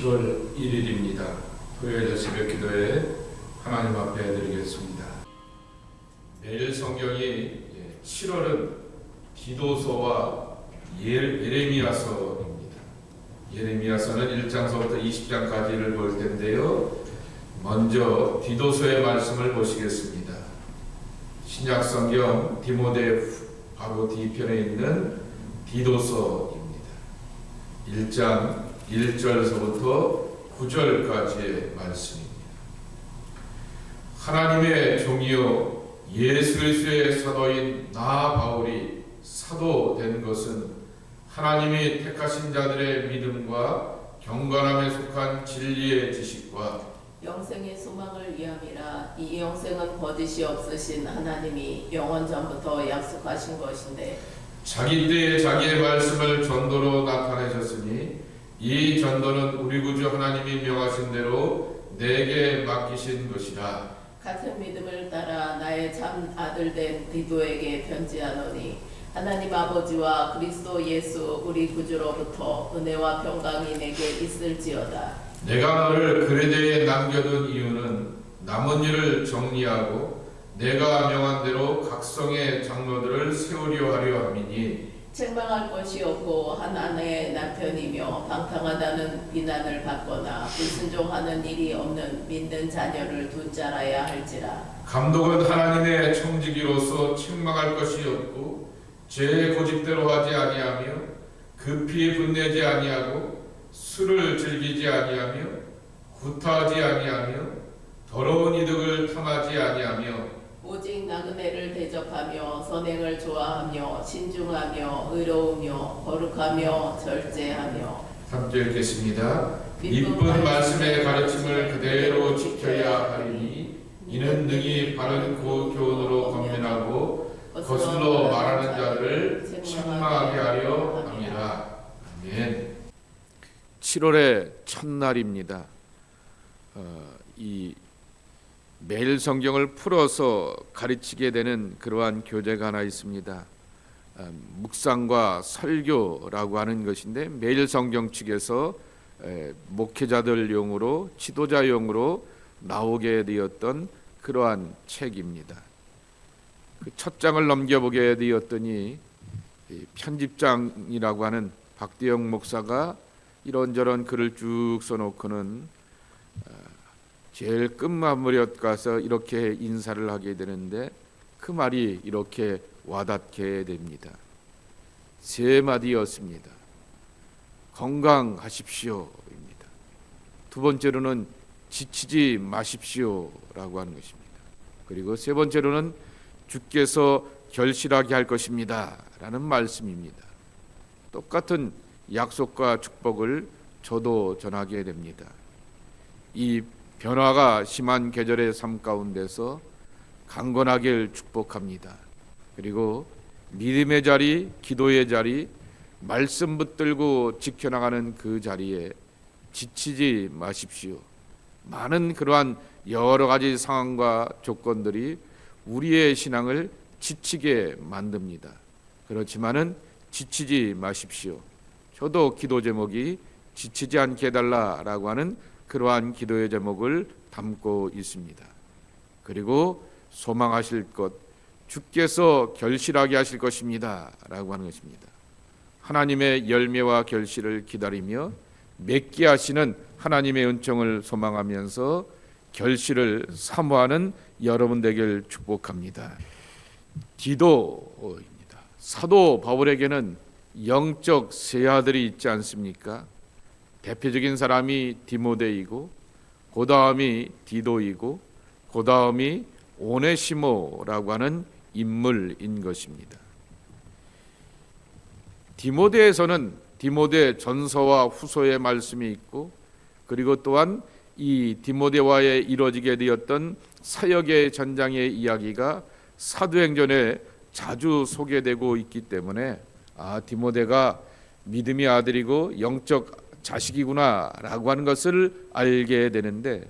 7월 1일입니다. 토요일 새벽 기도에 하나님 앞에 드리겠습니다. 내일 성경이 7월은 디도서와 예- 예레미야서입니다. 예레미야서는 1장서부터 20장까지를 볼 텐데요. 먼저 디도서의 말씀을 보시겠습니다. 신약 성경 디모데 바로 뒤편에 있는 디도서입니다. 1장 1절서부터 9절까지의 말씀입니다. 하나님의 종이요 예수 그리스도의 사도인 나 바울이 사도 된 것은 하나님이 택하신 자들의 믿음과 경건함에 속한 진리의 지식과 영생의 소망을 위함이라 이 영생은 거짓이 없으신 하나님이 영원 전부터 약속하신 것인데 자기 때에 자기의 말씀을 전도로 나타내셨으니 이 전도는 우리 구주 하나님이 명하신 대로 내게 맡기신 것이라 같은 믿음을 따라 나의 참 아들 된 디도에게 편지하노니 하나님 아버지와 그리스도 예수 우리 구주로부터 은혜와 평강이 내게 있을지어다. 내가 너를 그레데에 남겨둔 이유는 남은 일을 정리하고 내가 명한 대로 각성의 장로들을 세우려 하려 함이니 책망할 것이 없고 한 아내의 남편이며 방탕하다는 비난을 받거나 불순종하는 일이 없는 믿는 자녀를 둔 자라야 할지라. 감독은 하나님의 청지기로서 책망할 것이 없고 제 고집대로 하지 아니하며 급히 분내지 아니하고 술을 즐기지 아니하며 구타하지 아니하며 더러운 이득을 탐하지 아니하며 오직 나그네를 대접하며 선행을 좋아하며 신중하며 의로우며 거룩하며 절제하며 3절 읽겠습니다. 이쁜 말씀의 가르침을 그대로 지켜야 하리니 이는 능히 바른 고 교훈으로 건면하고 거슬러 말하는 자들을 책망하게 하려 함이라. 아멘. 7월의 첫날입니다. 어, 이 매일 성경을 풀어서 가르치게 되는 그러한 교재가 하나 있습니다. 어, 묵상과 설교라고 하는 것인데 매일 성경 측에서 에, 목회자들용으로 지도자용으로 나오게 되었던 그러한 책입니다. 그 첫 장을 넘겨보게 되었더니 이 편집장이라고 하는 박대영 목사가 이런저런 글을 쭉 써놓고는 어, 제일 끝마무리에 가서 이렇게 인사를 하게 되는데 그 말이 이렇게 와닿게 됩니다. 세 마디였습니다. 건강하십시오입니다. 두 번째로는 지치지 마십시오라고 하는 것입니다. 그리고 세 번째로는 주께서 결실하게 할 것입니다라는 말씀입니다. 똑같은 약속과 축복을 저도 전하게 됩니다. 이 변화가 심한 계절의 삶 가운데서 강건하길 축복합니다. 그리고 믿음의 자리, 기도의 자리, 말씀 붙들고 지켜나가는 그 자리에 지치지 마십시오. 많은 그러한 여러 가지 상황과 조건들이 우리의 신앙을 지치게 만듭니다. 그렇지만은 지치지 마십시오. 저도 기도 제목이 지치지 않게 해달라라고 하는 그러한 기도의 제목을 담고 있습니다. 그리고 소망하실 것 주께서 결실하게 하실 것입니다라고 하는 것입니다. 하나님의 열매와 결실을 기다리며 맺게 하시는 하나님의 은총을 소망하면서 결실을 사모하는 여러분 되길 축복합니다. 디도입니다. 사도 바울에게는 영적 세 아들이 있지 않습니까? 대표적인 사람이 디모데이고 그 다음이 디도이고 그 다음이 오네시모라고 하는 인물인 것입니다. 디모데에서는 디모데 전서와 후서의 말씀이 있고 그리고 또한 이 디모데와의 이루어지게 되었던 사역의 전장의 이야기가 사도행전에 자주 소개되고 있기 때문에 아 디모데가 믿음의 아들이고 영적 자식이구나라고 하는 것을 알게 되는데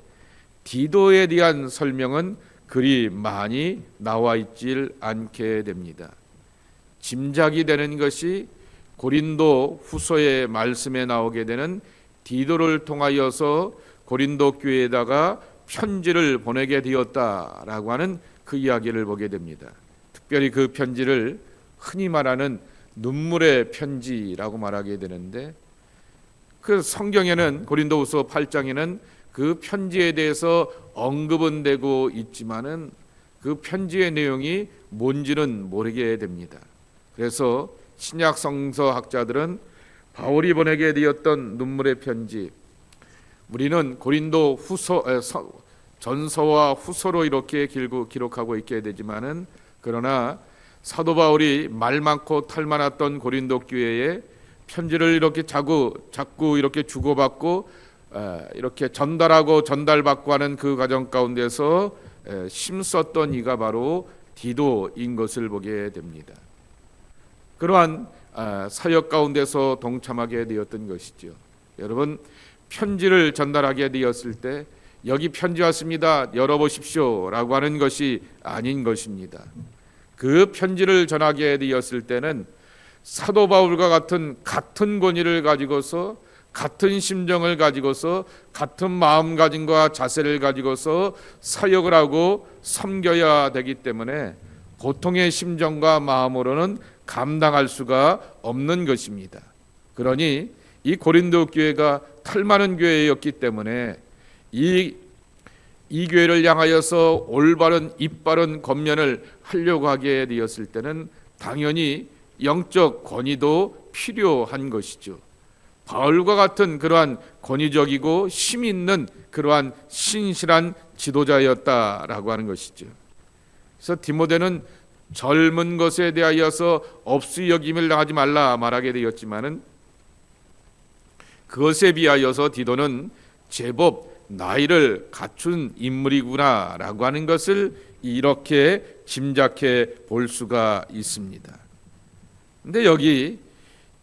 디도에 대한 설명은 그리 많이 나와 있질 않게 됩니다. 짐작이 되는 것이 고린도 후서의 말씀에 나오게 되는 디도를 통하여서 고린도 교회에다가 편지를 보내게 되었다라고 하는 그 이야기를 보게 됩니다. 특별히 그 편지를 흔히 말하는 눈물의 편지라고 말하게 되는데 그 성경에는 고린도후서 8장에는 그 편지에 대해서 언급은 되고 있지만은 그 편지의 내용이 뭔지는 모르게 됩니다. 그래서 신약 성서 학자들은 바울이 보내게 되었던 눈물의 편지 우리는 고린도 후서 전서와 후서로 이렇게 길고 기록하고 있게 되지만은 그러나 사도 바울이 말 많고 탈 많았던 고린도 교회에 편지를 이렇게 자꾸 자꾸 이렇게 주고받고 에, 이렇게 전달하고 전달받고 하는 그 과정 가운데서 에, 심썼던 이가 바로 디도인 것을 보게 됩니다. 그러한 아, 사역 가운데서 동참하게 되었던 것이죠. 여러분 편지를 전달하게 되었을 때 여기 편지 왔습니다. 열어보십시오라고 하는 것이 아닌 것입니다. 그 편지를 전하게 되었을 때는 사도 바울과 같은 같은 권위를 가지고서 같은 심정을 가지고서 같은 마음가짐과 자세를 가지고서 사역을 하고 섬겨야 되기 때문에 고통의 심정과 마음으로는 감당할 수가 없는 것입니다. 그러니 이 고린도 교회가 탈 많은 교회였기 때문에 이, 이 교회를 향하여서 올바른 입바른 겉면을 하려고 하게 되었을 때는 당연히 영적 권위도 필요한 것이죠. 바울과 같은 그러한 권위적이고 힘 있는 그러한 신실한 지도자였다라고 하는 것이죠. 그래서 디모데는 젊은 것에 대하여서 없이 여김을 당하지 말라 말하게 되었지만은 그것에 비하여서 디도는 제법 나이를 갖춘 인물이구나라고 하는 것을 이렇게 짐작해 볼 수가 있습니다. 근데 여기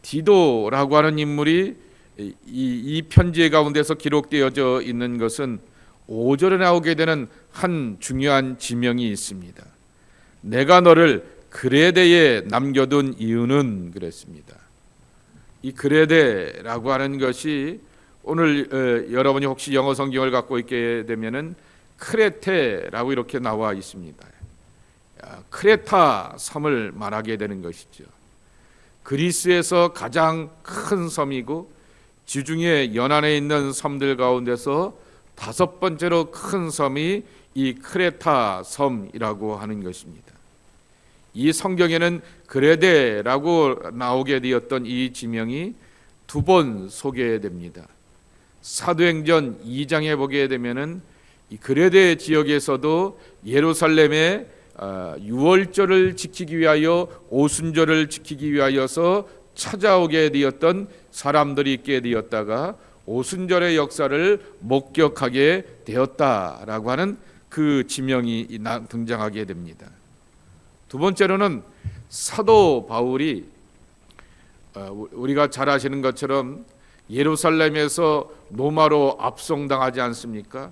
디도라고 하는 인물이 이, 이 편지 가운데서 기록되어져 있는 것은 5절에 나오게 되는 한 중요한 지명이 있습니다. 내가 너를 그레데에 남겨둔 이유는 그랬습니다. 이 그레데라고 하는 것이 오늘 어, 여러분이 혹시 영어 성경을 갖고 있게 되면은 크레테라고 이렇게 나와 있습니다. 아, 크레타 섬을 말하게 되는 것이죠. 그리스에서 가장 큰 섬이고 지중해 연안에 있는 섬들 가운데서 다섯 번째로 큰 섬이 이 크레타 섬이라고 하는 것입니다. 이 성경에는 그레데라고 나오게 되었던 이 지명이 두 번 소개됩니다. 사도행전 2장에 보게 되면은 이 그레데 지역에서도 예루살렘에 아, 유월절을 지키기 위하여 오순절을 지키기 위하여서 찾아오게 되었던 사람들이 있게 되었다가 오순절의 역사를 목격하게 되었다라고 하는 그 지명이 나- 등장하게 됩니다. 두 번째로는 사도 바울이 어, 우리가 잘 아시는 것처럼 예루살렘에서 로마로 압송당하지 않습니까?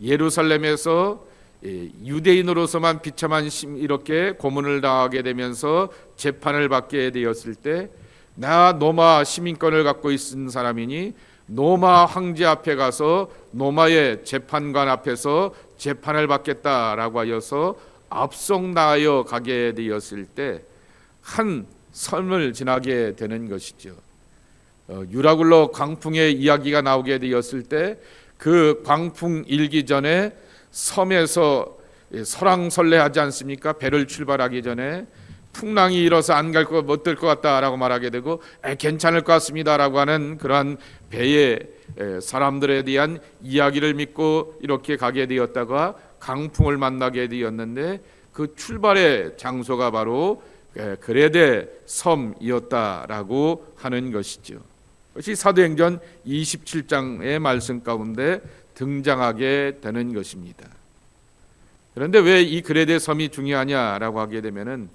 예루살렘에서 예, 유대인으로서만 비참한 심 이렇게 고문을 당하게 되면서 재판을 받게 되었을 때 나 노마 시민권을 갖고 있는 사람이니 노마 황제 앞에 가서 노마의 재판관 앞에서 재판을 받겠다라고 하여서 압송 나하여 가게 되었을 때 한 섬을 지나게 되는 것이죠. 어, 유라굴로 광풍의 이야기가 나오게 되었을 때 그 광풍 일기 전에 섬에서 예, 설왕설래하지 않습니까? 배를 출발하기 전에 풍랑이 일어서 안 갈 것 못 될 것 같다라고 말하게 되고 에, 괜찮을 것 같습니다라고 하는 그러한 에, 사람들에 대한 이야기를 믿고 이렇게 가게 되었다가 강풍을 만나게 되었는데 그 출발의 장소가 바로 에, 그레데 섬이었다라고 하는 것이죠. 그것이 사도행전 27장의 말씀 가운데 등장하게 되는 것입니다. 그런데 왜 이 그레데 섬이 중요하냐라고 하게 되면은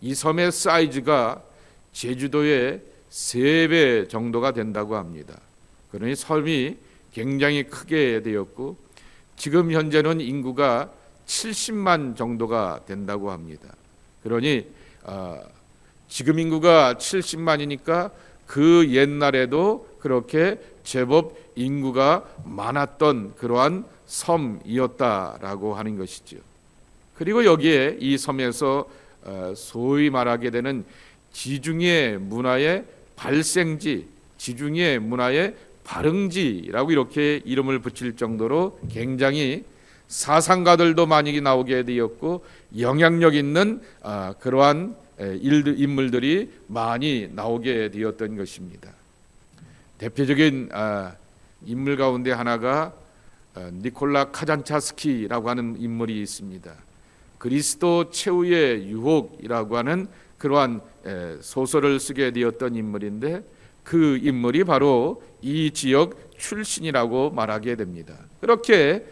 이 섬의 사이즈가 제주도의 세배 정도가 된다고 합니다. 그러니 섬이 굉장히 크게 되었고 지금 현재는 인구가 70만 정도가 된다고 합니다. 그러니 아, 지금 인구가 70만이니까 그 옛날에도 그렇게 제법 인구가 많았던 그러한 섬이었다라고 하는 것이죠. 그리고 여기에 이 섬에서 어, 소위 말하게 되는 지중해 문화의 발생지, 지중해 문화의 발흥지라고 이렇게 이름을 붙일 정도로 굉장히 사상가들도 많이 나오게 되었고 영향력 있는 아, 그러한 인물들이 많이 나오게 되었던 것입니다. 대표적인 아, 인물 가운데 하나가 어, 니콜라 카잔차스키라고 하는 인물이 있습니다. 그리스도 최후의 유혹이라고 하는 그러한 에, 소설을 쓰게 되었던 인물인데 그 인물이 바로 이 지역 출신이라고 말하게 됩니다. 그렇게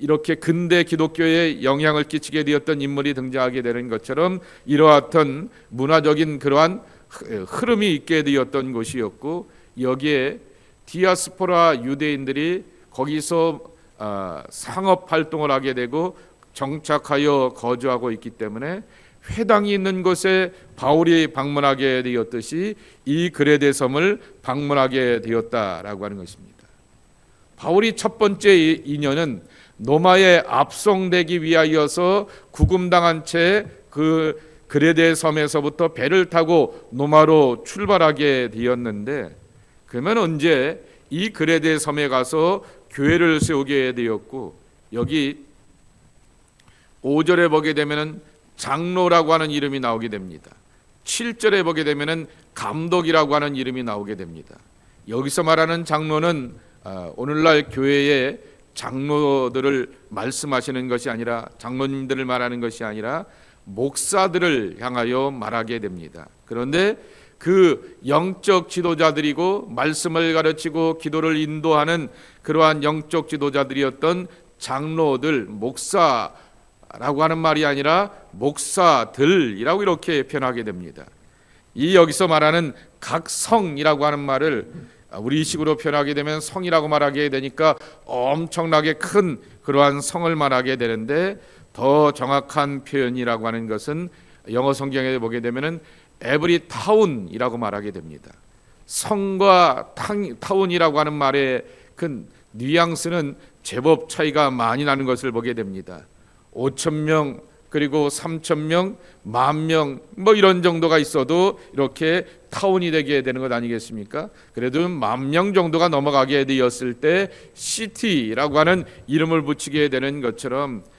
이렇게 근대 기독교에 영향을 끼치게 되었던 인물이 등장하게 되는 것처럼 이러한 문화적인 그러한 흐- 흐름이 있게 되었던 곳이었고 여기에 디아스포라 유대인들이 거기서 아, 상업 활동을 하게 되고 정착하여 거주하고 있기 때문에 회당이 있는 곳에 바울이 방문하게 되었듯이 이 그레데 섬을 방문하게 되었다라고 하는 것입니다. 바울이 첫 번째 이- 인연은 노마에 압송되기 위하여서 구금당한 채 그 그레데 섬에서부터 배를 타고 노마로 출발하게 되었는데 그러면 언제 이 그레데 섬에 가서 교회를 세우게 되었고 여기 5절에 보게 되면은 장로라고 하는 이름이 나오게 됩니다. 7절에 보게 되면은 감독이라고 하는 이름이 나오게 됩니다. 여기서 말하는 장로는 아, 오늘날 교회의 장로들을 말씀하시는 것이 아니라 장로님들을 말하는 것이 아니라 목사들을 향하여 말하게 됩니다. 그런데 그 영적 지도자들이고 말씀을 가르치고 기도를 인도하는 그러한 영적 지도자들이었던 장로들, 목사라고 하는 말이 아니라 목사들이라고 이렇게 표현하게 됩니다. 이 여기서 말하는 각 성이라고 하는 말을 우리식으로 표현하게 되면 성이라고 말하게 되니까 엄청나게 큰 그러한 성을 말하게 되는데 더 정확한 표현이라고 하는 것은 영어 성경에 보게 되면은 에브리 타운이라고 말하게 됩니다. 성과 탕- 타운이라고 하는 말의 그 뉘앙스는 제법 차이가 많이 나는 것을 보게 됩니다. 5천 명 그리고 3천 명, 만 명 뭐 이런 정도가 있어도 이렇게 타운이 되게 되는 것 아니겠습니까? 그래도 만 명 정도가 넘어가게 되었을 때 시티라고 하는 이름을 붙이게 되는 것처럼 이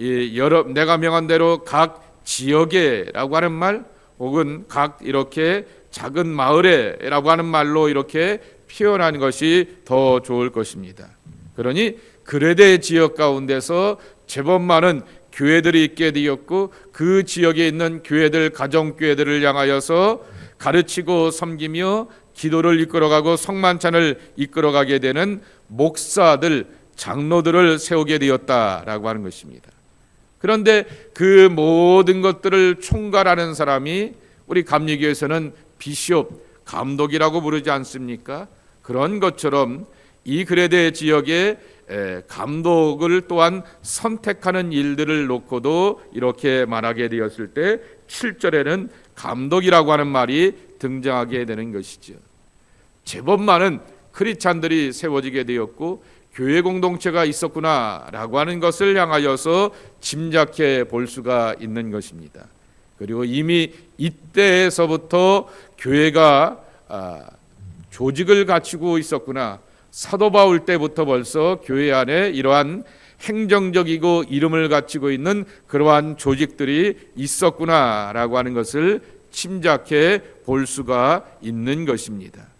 여러 내가 명한 대로 각 지역에라고 하는 말 혹은 각 이렇게 작은 마을에라고 하는 말로 이렇게 표현하는 것이 더 좋을 것입니다. 그러니 그레데 지역 가운데서 제법 많은 교회들이 있게 되었고 그 지역에 있는 교회들 가정 교회들을 향하여서 가르치고 섬기며 기도를 이끌어가고 성만찬을 이끌어가게 되는 목사들 장로들을 세우게 되었다라고 하는 것입니다. 그런데 그 모든 것들을 총괄하는 사람이 우리 감리교에서는 비숍 감독이라고 부르지 않습니까? 그런 것처럼 이 그레데 지역에 에, 감독을 또한 선택하는 일들을 놓고도 이렇게 말하게 되었을 때 7절에는 감독이라고 하는 말이 등장하게 되는 것이죠. 제법 많은 크리스찬들이 세워지게 되었고 교회 공동체가 있었구나라고 하는 것을 향하여서 짐작해 볼 수가 있는 것입니다. 그리고 이미 이때에서부터 교회가 아, 조직을 갖추고 있었구나. 사도 바울 때부터 벌써 교회 안에 이러한 행정적이고 이름을 갖추고 있는 그러한 조직들이 있었구나라고 하는 것을 짐작해 볼 수가 있는 것입니다.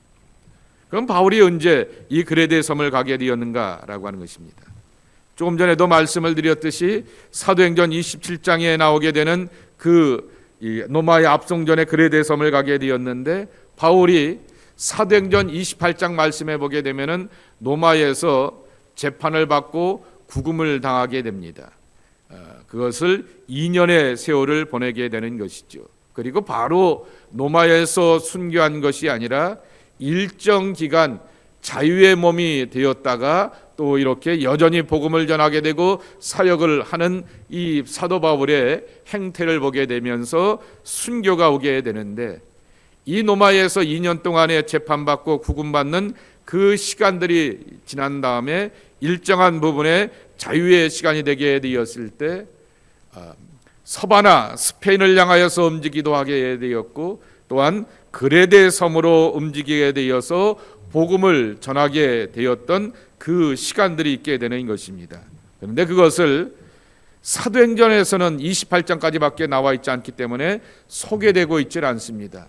그럼 바울이 언제 이 그레데 섬을 가게 되었는가라고 하는 것입니다. 조금 전에도 말씀을 드렸듯이 사도행전 27장에 나오게 되는 그 노마의 압송전에 그레데 섬을 가게 되었는데 바울이 사도행전 28장 말씀해 보게 되면은 노마에서 재판을 받고 구금을 당하게 됩니다. 어, 그것을 2년의 세월을 보내게 되는 것이죠. 그리고 바로 노마에서 순교한 것이 아니라 일정 기간 자유의 몸이 되었다가 또 이렇게 여전히 복음을 전하게 되고 사역을 하는 이 사도 바울의 행태를 보게 되면서 순교가 오게 되는데 이 노마에서 2년 동안에 재판받고 구금받는 그 시간들이 지난 다음에 일정한 부분에 자유의 시간이 되게 되었을 때 아, 서바나 스페인을 향하여서 움직이기도 하게 되었고 또한 그레데 섬으로 움직이게 되어서 복음을 전하게 되었던 그 시간들이 있게 되는 것입니다. 그런데 그것을 사도행전에서는 28장까지밖에 나와 있지 않기 때문에 소개되고 있질 않습니다.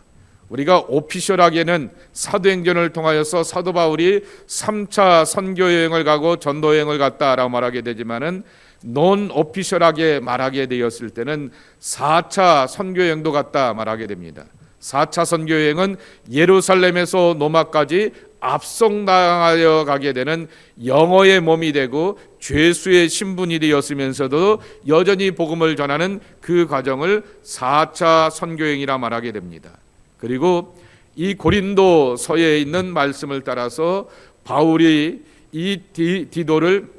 우리가 오피셜하게는 사도행전을 통하여서 사도 바울이 3차 선교 여행을 가고 전도 여행을 갔다라고 말하게 되지만은 논 오피셜하게 말하게 되었을 때는 4차 선교 여행도 갔다 말하게 됩니다. 4차 선교 여행은 예루살렘에서 노마까지 압송당하여 가게 되는 영어의 몸이 되고 죄수의 신분이 되었으면서도 여전히 복음을 전하는 그 과정을 4차 선교행이라 말하게 됩니다. 그리고 이 고린도서에 있는 말씀을 따라서 바울이 이 디, 디도를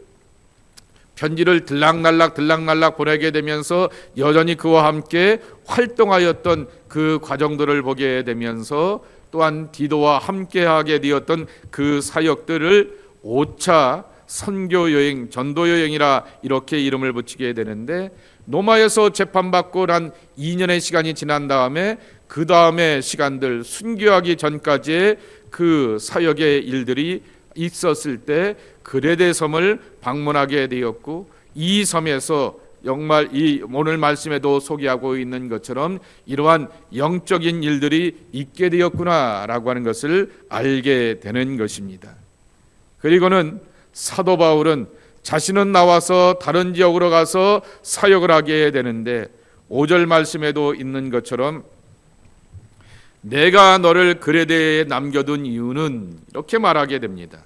편지를 들락날락 들락날락 보내게 되면서 여전히 그와 함께 활동하였던 그 과정들을 보게 되면서 또한 디도와 함께하게 되었던 그 사역들을 5차 선교 여행, 전도 여행이라 이렇게 이름을 붙이게 되는데 노마에서 재판받고 난 2년의 시간이 지난 다음에 그 다음에 시간들 순교하기 전까지의 그 사역의 일들이 있었을 때 그레데 섬을 방문하게 되었고 이 섬에서 정말 이 오늘 말씀에도 소개하고 있는 것처럼 이러한 영적인 일들이 있게 되었구나라고 하는 것을 알게 되는 것입니다. 그리고는 사도 바울은 자신은 나와서 다른 지역으로 가서 사역을 하게 되는데 5절 말씀에도 있는 것처럼 내가 너를 그레데에 남겨둔 이유는 이렇게 말하게 됩니다.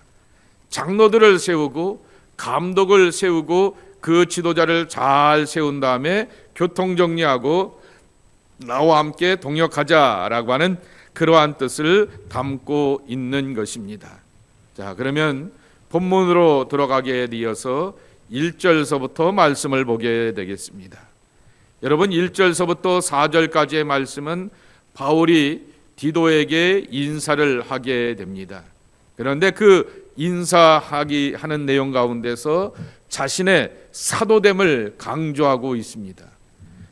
장로들을 세우고 감독을 세우고 그 지도자를 잘 세운 다음에 교통 정리하고 나와 함께 동역하자라고 하는 그러한 뜻을 담고 있는 것입니다. 자, 그러면 본문으로 들어가게 되어서 1절서부터 말씀을 보게 되겠습니다. 여러분 1절서부터 4절까지의 말씀은 바울이 디도에게 인사를 하게 됩니다. 그런데 그 인사하기 하는 내용 가운데서 자신의 사도됨을 강조하고 있습니다.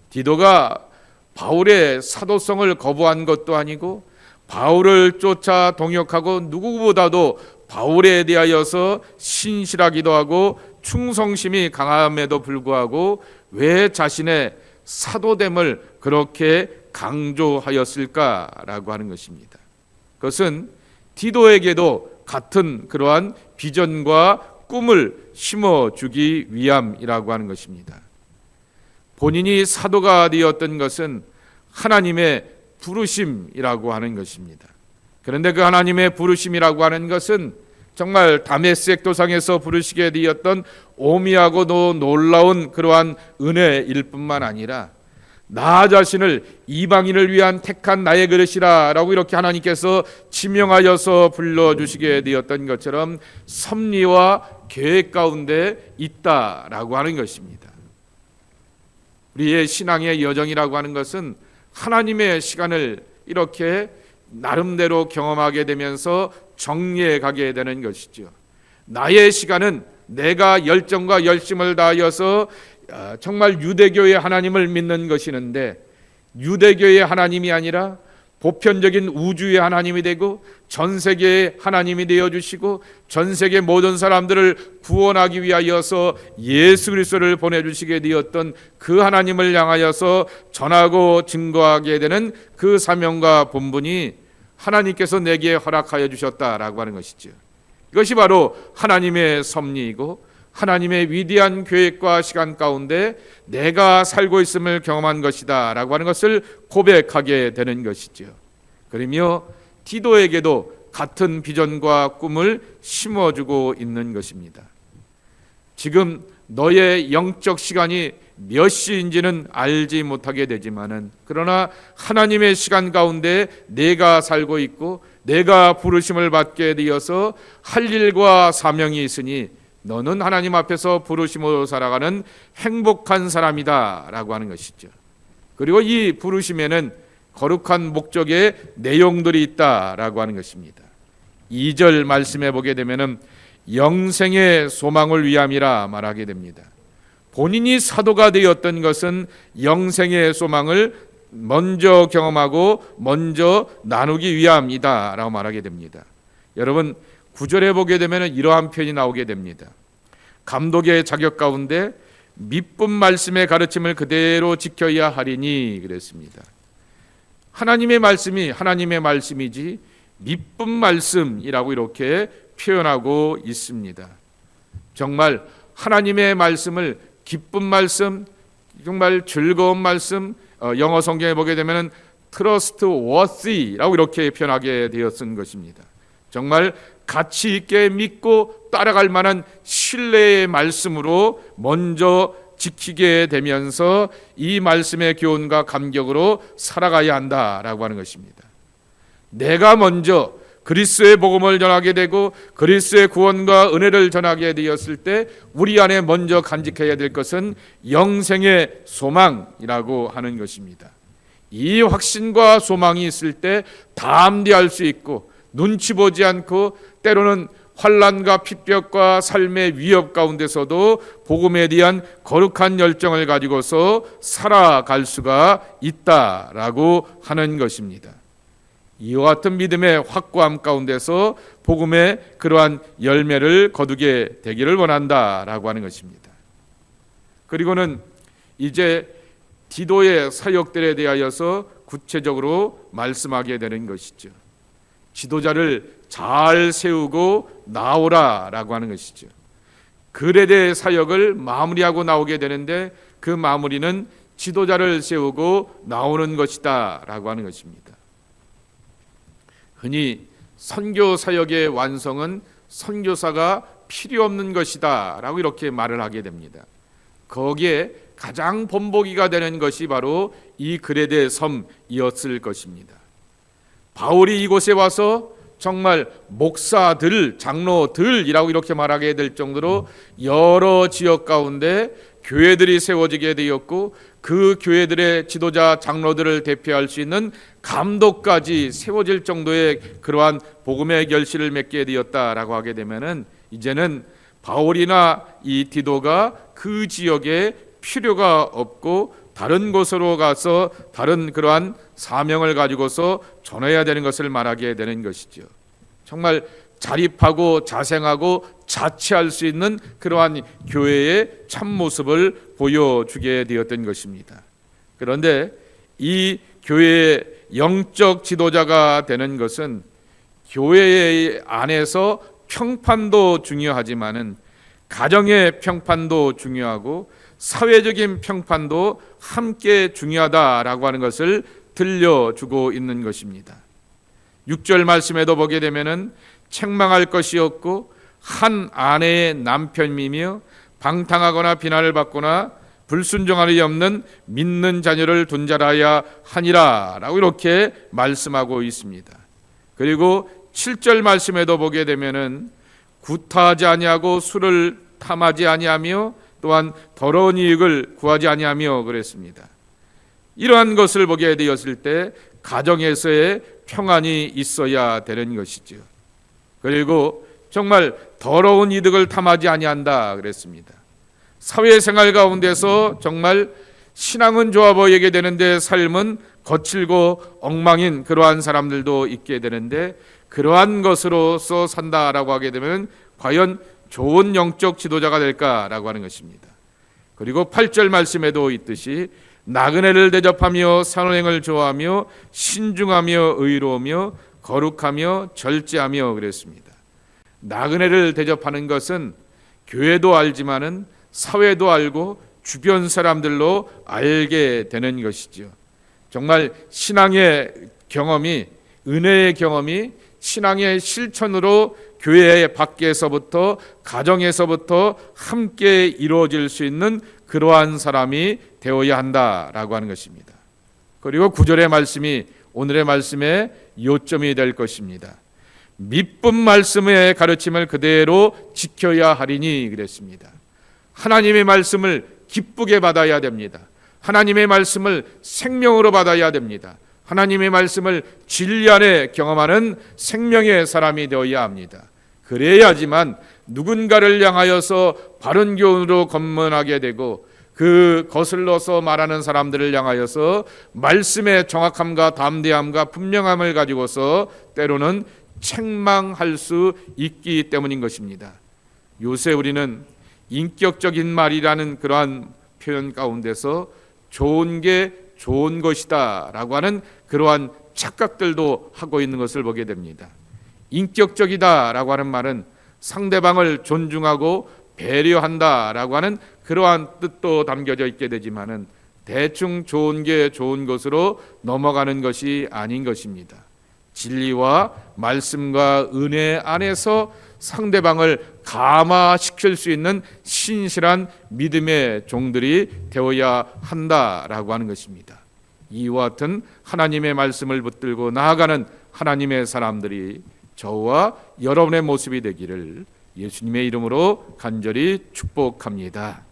디도가 바울의 사도성을 거부한 것도 아니고 바울을 쫓아 동역하고 누구보다도 바울에 대하여서 신실하기도 하고 충성심이 강함에도 불구하고 왜 자신의 사도됨을 그렇게 강조하였을까라고 하는 것입니다. 그것은 디도에게도 같은 그러한 비전과 꿈을 심어 주기 위함이라고 하는 것입니다. 본인이 사도가 되었던 것은 하나님의 부르심이라고 하는 것입니다. 그런데 그 하나님의 부르심이라고 하는 것은 정말 다메섹 도상에서 부르시게 되었던 오미하고도 놀라운 그러한 은혜일 뿐만 아니라 나 자신을 이방인을 위한 택한 나의 그릇이라 라고 이렇게 하나님께서 지명하여서 불러주시게 되었던 것처럼 섭리와 계획 가운데 있다 라고 하는 것입니다. 우리의 신앙의 여정이라고 하는 것은 하나님의 시간을 이렇게 나름대로 경험하게 되면서 정리해 가게 되는 것이죠. 나의 시간은 내가 열정과 열심을 다하여서 아, 정말 유대교의 하나님을 믿는 것이는데 유대교의 하나님이 아니라 보편적인 우주의 하나님이 되고 전 세계의 하나님이 되어 주시고 전 세계 모든 사람들을 구원하기 위하여서 예수 그리스도를 보내 주시게 되었던 그 하나님을 향하여서 전하고 증거하게 되는 그 사명과 본분이 하나님께서 내게 허락하여 주셨다라고 하는 것이죠. 이것이 바로 하나님의 섭리이고 하나님의 위대한 계획과 시간 가운데 내가 살고 있음을 경험한 것이다 라고 하는 것을 고백하게 되는 것이죠. 그러며 디도에게도 같은 비전과 꿈을 심어주고 있는 것입니다. 지금 너의 영적 시간이 몇 시인지는 알지 못하게 되지만은 그러나 하나님의 시간 가운데 내가 살고 있고 내가 부르심을 받게 되어서 할 일과 사명이 있으니 너는 하나님 앞에서 부르심으로 살아가는 행복한 사람이다 라고 하는 것이죠. 그리고 이 부르심에는 거룩한 목적의 내용들이 있다 라고 하는 것입니다. 2절 말씀해 보게 되면은 영생의 소망을 위함이라 말하게 됩니다. 본인이 사도가 되었던 것은 영생의 소망을 먼저 경험하고 먼저 나누기 위함이다라고 말하게 됩니다. 여러분 구절에 보게 되면 이러한 표현이 나오게 됩니다. 감독의 자격 가운데 믿분 말씀의 가르침을 그대로 지켜야 하리니 그랬습니다. 하나님의 말씀이 하나님의 말씀이지 믿분 말씀이라고 이렇게 표현하고 있습니다. 정말 하나님의 말씀을 기쁜 말씀, 정말 즐거운 말씀, 어, 영어 성경에 보게 되면은 trustworthy라고 이렇게 표현하게 되었은 것입니다. 정말 가치 있게 믿고 따라갈 만한 신뢰의 말씀으로 먼저 지키게 되면서 이 말씀의 교훈과 감격으로 살아가야 한다라고 하는 것입니다. 내가 먼저 그리스의 복음을 전하게 되고 그리스의 구원과 은혜를 전하게 되었을 때 우리 안에 먼저 간직해야 될 것은 영생의 소망이라고 하는 것입니다. 이 확신과 소망이 있을 때 담대할 수 있고 눈치 보지 않고 때로는 환란과 핍벽과 삶의 위협 가운데서도 복음에 대한 거룩한 열정을 가지고서 살아갈 수가 있다라고 하는 것입니다. 이와 같은 믿음의 확고함 가운데서 복음의 그러한 열매를 거두게 되기를 원한다라고 하는 것입니다. 그리고는 이제 디도의 사역들에 대하여서 구체적으로 말씀하게 되는 것이죠. 지도자를 잘 세우고 나오라라고 하는 것이죠. 그레데 사역을 마무리하고 나오게 되는데 그 마무리는 지도자를 세우고 나오는 것이다라고 하는 것입니다. 흔히 선교 사역의 완성은 선교사가 필요 없는 것이다라고 이렇게 말을 하게 됩니다. 거기에 가장 본보기가 되는 것이 바로 이 그레데 섬이었을 것입니다. 바울이 이곳에 와서 정말 목사들, 장로들이라고 이렇게 말하게 될 정도로 여러 지역 가운데 교회들이 세워지게 되었고 그 교회들의 지도자 장로들을 대표할 수 있는 감독까지 세워질 정도의 그러한 복음의 결실을 맺게 되었다라고 하게 되면은 이제는 바울이나 이 디도가 그 지역에 필요가 없고 다른 곳으로 가서 다른 그러한 사명을 가지고서 전해야 되는 것을 말하게 되는 것이죠. 정말 자립하고 자생하고 자치할 수 있는 그러한 교회의 참 모습을 보여주게 되었던 것입니다. 그런데 이 교회의 영적 지도자가 되는 것은 교회 안에서 평판도 중요하지만은 가정의 평판도 중요하고 사회적인 평판도 함께 중요하다라고 하는 것을 들려주고 있는 것입니다. 6절 말씀에도 보게 되면은 책망할 것이 없고 한 아내의 남편이며 방탕하거나 비난을 받거나 불순종하리 없는 믿는 자녀를 둔 자라야 하니라라고 이렇게 말씀하고 있습니다. 그리고 7절 말씀에도 보게 되면은 구타하지 아니하고 술을 탐하지 아니하며 또한 더러운 이익을 구하지 아니하며 그랬습니다. 이러한 것을 보게 되었을 때 가정에서의 평안이 있어야 되는 것이죠. 그리고 정말 더러운 이득을 탐하지 아니한다 그랬습니다. 사회생활 가운데서 정말 신앙은 좋아 보이게 되는데 삶은 거칠고 엉망인 그러한 사람들도 있게 되는데 그러한 것으로서 산다라고 하게 되면 과연 좋은 영적 지도자가 될까라고 하는 것입니다. 그리고 8절 말씀에도 있듯이 나그네를 대접하며 선행을 좋아하며 신중하며 의로우며 거룩하며 절제하며 그랬습니다. 나그네를 대접하는 것은 교회도 알지만은 사회도 알고 주변 사람들로 알게 되는 것이죠. 정말 신앙의 경험이 은혜의 경험이 신앙의 실천으로 교회 밖에서부터 가정에서부터 함께 이루어질 수 있는 그러한 사람이 되어야 한다라고 하는 것입니다. 그리고 구절의 말씀이 오늘의 말씀의 요점이 될 것입니다. 믿분 말씀의 가르침을 그대로 지켜야 하리니 그랬습니다. 하나님의 말씀을 기쁘게 받아야 됩니다. 하나님의 말씀을 생명으로 받아야 됩니다. 하나님의 말씀을 진리 안에 경험하는 생명의 사람이 되어야 합니다. 그래야지만 누군가를 향하여서 바른 교훈으로 검문하게 되고 그 거슬러서 말하는 사람들을 향하여서 말씀의 정확함과 담대함과 분명함을 가지고서 때로는 책망할 수 있기 때문인 것입니다. 요새 우리는 인격적인 말이라는 그러한 표현 가운데서 좋은 게 좋은 것이다라고 하는 그러한 착각들도 하고 있는 것을 보게 됩니다. 인격적이다라고 하는 말은 상대방을 존중하고 배려한다라고 하는 그러한 뜻도 담겨져 있게 되지만은 대충 좋은 게 좋은 것으로 넘어가는 것이 아닌 것입니다. 진리와 말씀과 은혜 안에서 상대방을 감화시킬 수 있는 신실한 믿음의 종들이 되어야 한다라고 하는 것입니다. 이와 같은 하나님의 말씀을 붙들고 나아가는 하나님의 사람들이 저와 여러분의 모습이 되기를 예수님의 이름으로 간절히 축복합니다.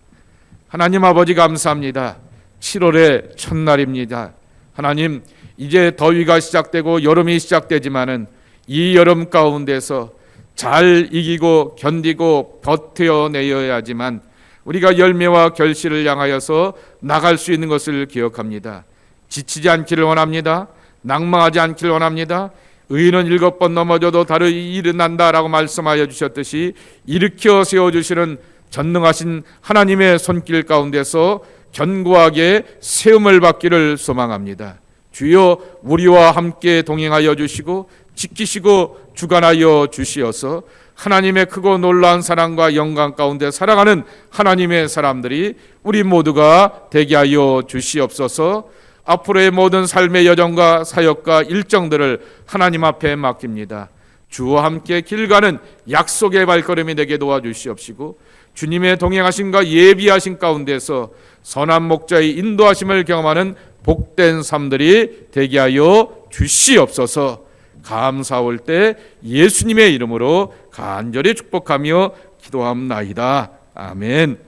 하나님 아버지 감사합니다. 7월의 첫날입니다. 하나님 이제 더위가 시작되고 여름이 시작되지만은 이 여름 가운데서 잘 이기고 견디고 버텨내야지만 우리가 열매와 결실을 향하여서 나갈 수 있는 것을 기억합니다. 지치지 않기를 원합니다. 낭망하지 않기를 원합니다. 의인은 일곱 번 넘어져도 다르게 일어난다라고 말씀하여 주셨듯이 일으켜 세워 주시는 전능하신 하나님의 손길 가운데서 견고하게 세움을 받기를 소망합니다. 주여 우리와 함께 동행하여 주시고 지키시고 주관하여 주시어서 하나님의 크고 놀라운 사랑과 영광 가운데 살아가는 하나님의 사람들이 우리 모두가 되게 하여 주시옵소서. 앞으로의 모든 삶의 여정과 사역과 일정들을 하나님 앞에 맡깁니다. 주와 함께 길 가는 약속의 발걸음이 되게 도와주시옵시고 주님의 동행하심과 예비하심 가운데서 선한 목자의 인도하심을 경험하는 복된 삶들이 되게 하여 주시옵소서. 감사올 때 예수님의 이름으로 간절히 축복하며 기도합나이다. 아멘.